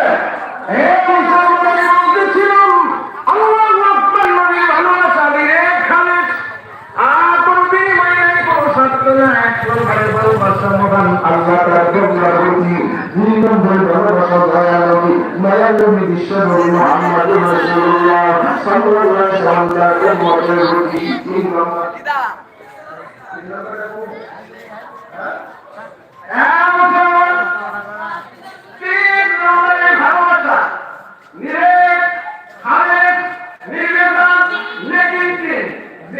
বলে হে মুসলমানের মধ্যে ছিলাম আল্লাহু আকবার নবী ভালোবাসা দিয়ে খালেদ আর কোনো বিনিময় নেই কোনো শর্ত নেই একজন ভাই ভালোবাসা মহান আল্লাহ তাআলা তোমরা বলি দুই নম্বর ভালোবাসা দয়া নবী মায়া নবী বিশ্ব নবী মুহাম্মদুর রাসূলুল্লাহ সাল্লাল্লাহু আলাইহি ওয়াসাল্লাম এর মধ্যে বলি তিন নম্বর তিন নম্বর হ্যাঁ মুসলমান তিন নম্বরে ভালোবাসা নিরেট খালেদ নির্বেদন নেগিতে যেগুলো তোর ভিতরে কোনো স্বাক্ষর নাই স্বাক্ষর নাই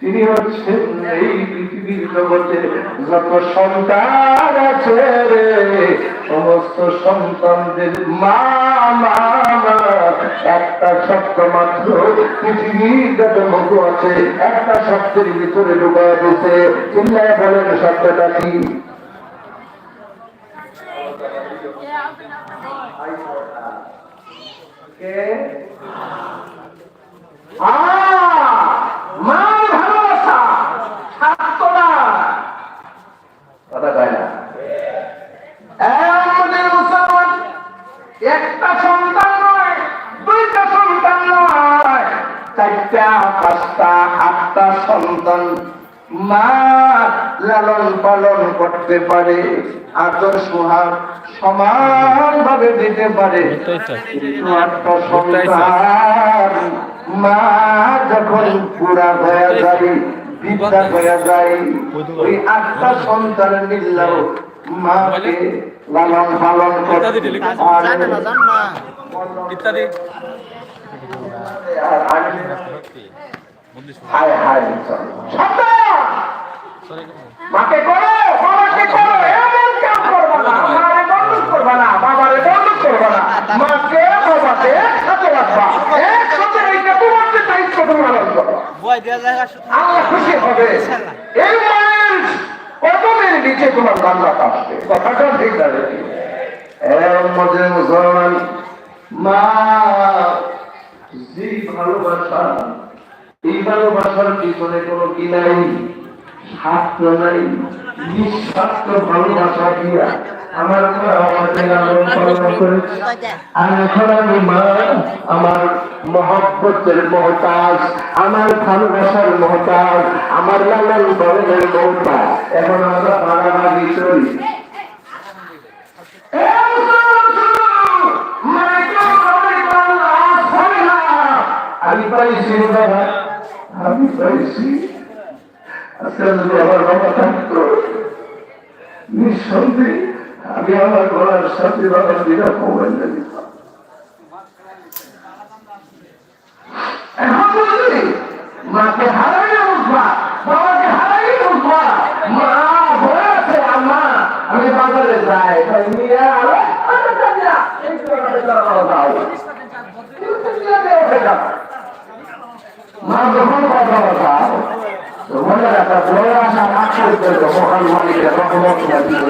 তিনি হচ্ছেন এই পৃথিবীর জগতে যত সন্তান আছে রে, সমস্ত সন্তানদের মা একটা শব্দ মাত্র পৃথিবীর যত মধু আছে, একটা শব্দের ভিতরে ঢুকায় দিতে চিল্লায় বলেন শব্দটা কি? কে? আ! সন্তান। মা লালন পালন করতে পারে আদর সোহাগ সমান ভাবে দিতে পারে। কিন্তু একটা সন্তান মা যখন পুরা হয়ে যায় বিদ্যা হয়ে যায় ওই আটটা সন্তান মিললেও মাকে লালন পালন করতে ইত্যাদি। হায় হায় মাকে করো বাবাকে করো এমন কাজ করবা না। মারে বন্ধ করবা না বাবারে বন্ধ করবা না। মাকে বাবাকে একসাথে রাখবা। একসাথে রেখে তোমার যে দায়িত্ব তুমি পালন করবা। আল্লাহ খুশি হবে। এই মায়ের কদমের নিচে তোমার জান্নাত আসবে। কথাটা ঠিক না মুসলমান মা যে ভালোবাসা এই ভালোবাসার পিছনে কোনো কি নাই? স্বার্থ নাই নিঃস্বার্থ ভালোবাসা দিয়া আমার আর এখন আমি মা, আমার মহব্বতের মহতাজ, আমার ভালোবাসার মহতাজ, আমার লালন পালনের মহতাজ। এখন আমরা বাড়াবাড়ি চলি। আমি পাইছি বাবা। পাইছি আজকে যদি আমার বাবা থাকতো, নিঃসন্দেহে আমি আমার গলার সাথে বাবার দিদা মোবাইল মাকে হারাই উঠবা বাবাকে হারাই উঠবা মা হয়ে আছে আম্মা আমি বাজারে যাই নিয়ে আরও তো আমাদের দ্বারা দাও মা যখন কথা কথা মনে রাখা আশা রাখতে মহান মালিকের রহমত